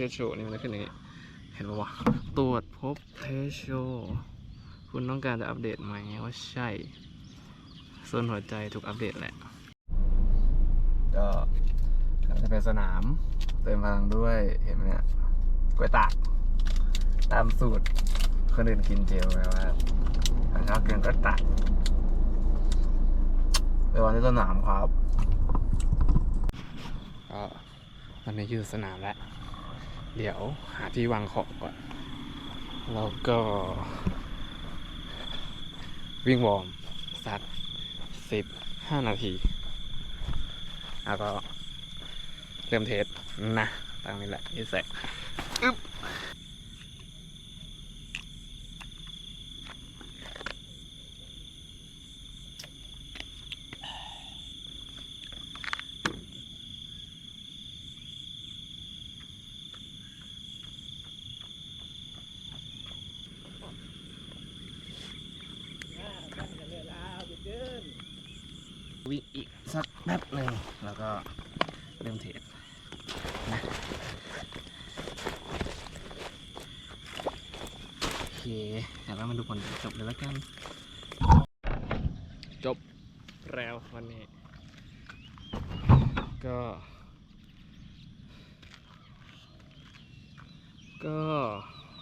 เทสโชนี่มันจะขึ้นอย่างนี้ เห็นปะวะตรวจพบเทสโชคุณต้องการจะอัปเดตไหมว่าใช่ส่วนหัวใจถูกอัปเดตแหละ ก็กำลังจะเป็นสนามเติมพลังด้วยเห็นไหมเนี่ยกล้วยตากตามสูตรคนอื่นกินเจลแปลว่าถ้าชอบกินก็ตักไปวันที่สนามครับก็ตอนนี้อยู่สนามแล้ว เดี๋ยวหาที่วางของก่อน แล้วก็ วิ่งวอร์มสักสิบห้านาที แล้วก็เริ่มเทสนะตั้งนี้แหละนี่เสร็จอึ๊บ วิ่งอีกสักแป๊บหนึ่งแล้วก็เริ่มเทรดนะโอเคเดี๋ยวเรามาดูผลจบเลยแล้วกัน จบแล้ววันนี้ ก็ ก็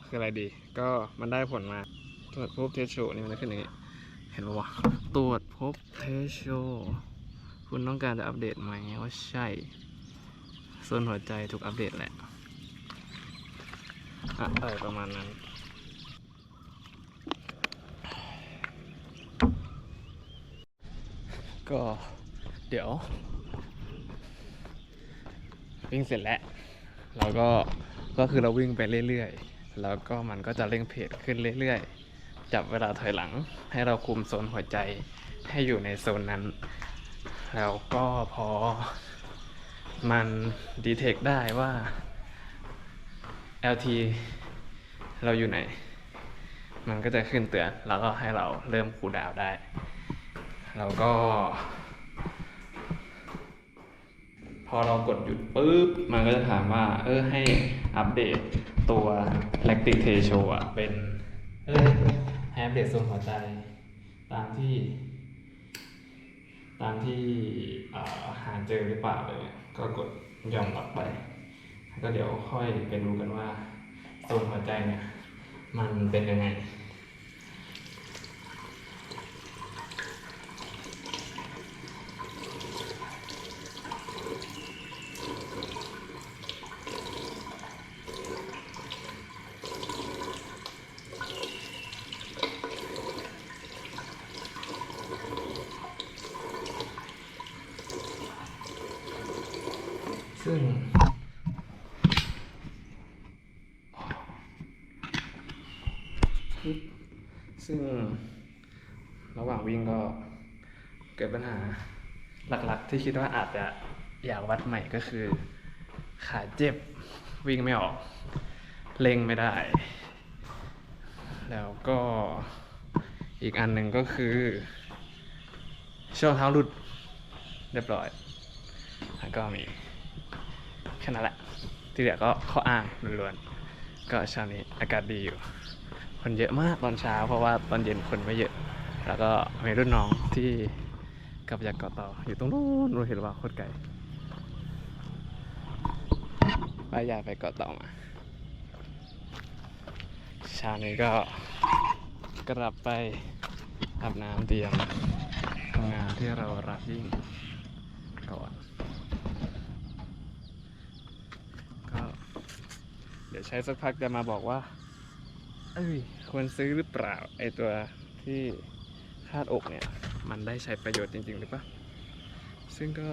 คืออะไรดี ก็มันได้ผลมาตรวจพบเทสโชนี่มันจะขึ้นอย่างนี้ เห็นปะวะ ตรวจพบเทสโชคุณต้องการจะอัปเดตไหมว่าใช่ ส่วนหัวใจถูกอัปเดตแหละอะอะไรประมาณนั้น ก็เดี๋ยววิ่งเสร็จแล้วเราก็ก็คือเราวิ่งไปเรื่อยๆ แล้วก็มันก็จะเร่งเพจขึ้นเรื่อยๆ จับเวลาถอยหลัง ให้เราคุมโซนหัวใจให้อยู่ในโซนนั้น แล้วก็พอมันดีเทคได้ว่า LT เราอยู่ไหน มันก็จะขึ้นเตือน แล้วก็ให้เราเริ่มคูดาวได้ แล้วก็ พอเรากดหยุดปุ๊บ มันก็จะถามว่า เออให้อัปเดตตัว lactic ratio อะ เป็น เออ อัปเดตโซนหัวใจ ตามที่ ตามที่หาเจอหรือเปล่าเลย ก็กดยอมรับไปแล้วก็เดี๋ยวค่อยไปดูกันว่าโซนหัวใจเนี่ย มันเป็นยังไง ซึ่ง ซึ่งระหว่างวิ่งก็เกิดปัญหาหลักๆ ที่คิดว่าอาจจะอยากวัดใหม่ก็คือ ขาเจ็บวิ่งไม่ออก เล็งไม่ได้ แล้วก็อีกอันหนึ่งก็คือช่วงเท้าหลุดเรียบร้อยแล้วก็มี ค่นั้นแหละ ที่เหลือก็ข้ออ้างล้วนๆ ก็เช้านี้อากาศดีอยู่ คนเยอะมากตอนเช้า เพราะว่าตอนเย็นคนไม่เยอะ แล้วก็มีรุ่นน้องที่กลับจากเกาะต่อ อยู่ตรงนู้นเราเห็นว่าโคตรไกลไปยายไปเกาะต่อมาเช้านี้ก็กลับไปอาบน้ำเตรียมทำงานที่เรารับยิ่งก่อน ก็เดี๋ยวใช้สักพักจะมาบอกว่า เอ้ยควรซื้อหรือเปล่า ไอตัวที่คาดอกเนี่ย มันได้ใช้ประโยชน์จริง ๆ หรือเปล่า ซึ่งก็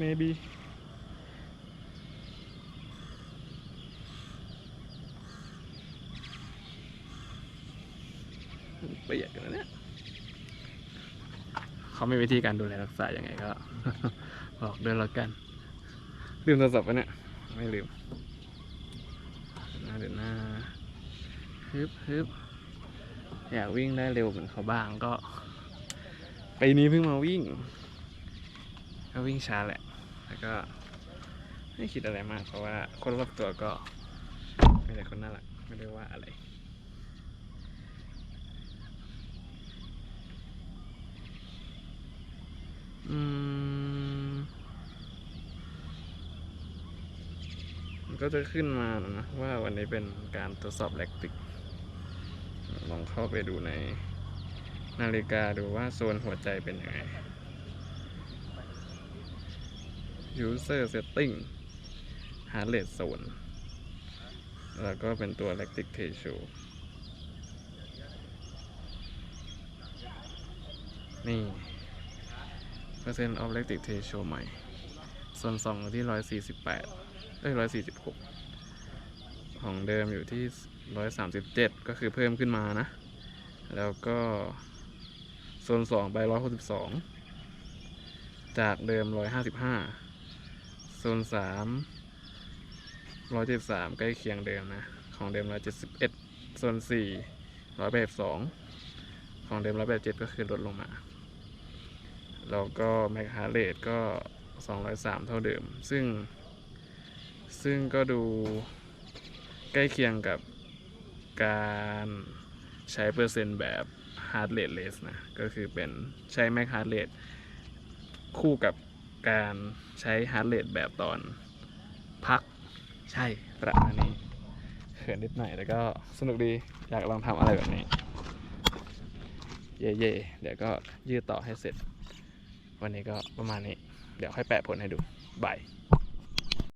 maybe ประหยัดกันนะเนี่ยเขามีวิธีการดูแลรักษาอย่างไงก็ บอกด้วยแล้วกันลืมโทรศัพท์ไปเนี่ย ไม่ลืมนะเดี๋ยวหน้าฮึบฮึบอยากวิ่งได้เร็วเหมือนเขาบ้างก็ ไปนี้เพิ่งมาวิ่ง ก็วิ่งช้าแหละ แล้วก็ไม่คิดอะไรมากเพราะว่าคนรอบตัวก็ไม่ได้คนน่ารักไม่ได้ว่าอะไร อืม มัน ก็จะขึ้นมานะว่าวันนี้เป็นการทดสอบแลคติก ลองเข้าไปดูในนาฬิกาดูว่าโซนหัวใจเป็นยังไง user setting heart rate zone แล้วก็เป็นตัว lactic ratio นี่ percent of lactic ratio ใหม่ ส่วนสองที่ร้อยสี่สิบแปด เอ้ยร้อยสี่สิบหกของเดิมอยู่ที่ร้อยสามสิบเจ็ดก็คือเพิ่มขึ้นมานะ แล้วก็โซนสองไปร้อยหกสิบสองจากเดิมร้อยห้าสิบห้าโซนสามร้อยเจ็ดสามใกล้เคียงเดิมนะ ของเดิมร้อยเจ็ดสิบเอ็ดโซนสี่ร้อยแปดสองของเดิมร้อยแปดเจ็ดก็คือลดลงมา แล้วก็แมคฮาร์เรทก็ 203 เท่าเดิม ซึ่ง ซึ่งก็ดูใกล้เคียงกับการใช้เปอร์เซ็นต์แบบ heart rate less นะ ก็คือเป็นใช้ max heart rate คู่กับการใช้ heart rate แบบตอนพักใช่ประมาณนี้เขินนิดหน่อยแต่ก็สนุกดีอยากลองทำอะไรแบบนี้ เย่ๆเดี๋ยวก็ยืดต่อให้เสร็จ วันนี้ก็ประมาณนี้ เดี๋ยวค่อยแปะผลให้ดูบาย